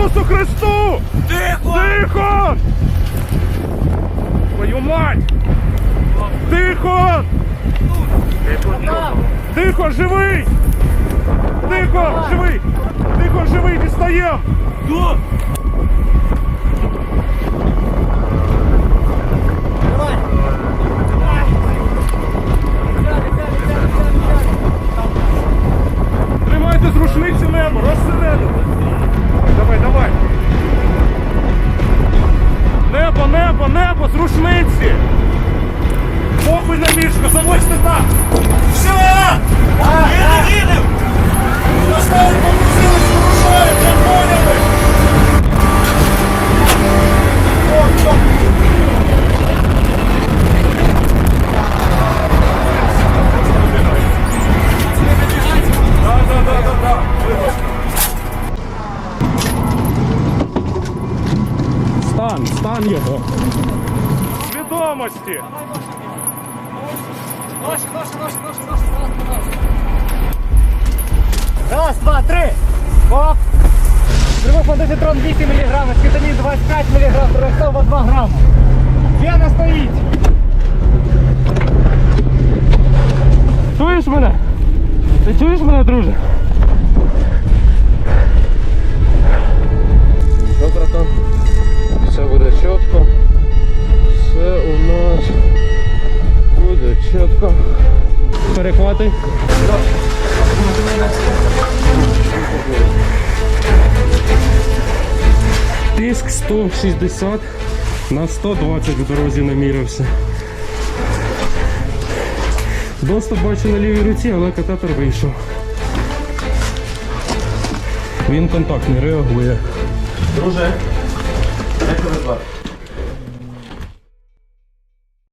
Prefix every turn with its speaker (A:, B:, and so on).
A: Ісусу Христу! Тихо! Тихо! Твою мать! Тихо! Тихо, живий! Тихо, живий! Тихо, живий, дістаємо! Тримайте з рушниці небо, розсередити! Давай,
B: Стан, стан його.
A: Свідомості!
C: Раз, два, три. Оп. Привофондозитрон 8 мг, скетамін 25 мг, проростова 2 грама. П'яна стоїть.
B: Чуєш мене? Ти чуєш мене, друже? Перехвати. Тиск 160 на 120 в дорозі намірився. Доступ бачу на лівій руці, але катетер вийшов. Він контактний, реагує.
D: Друже, як тебе звати?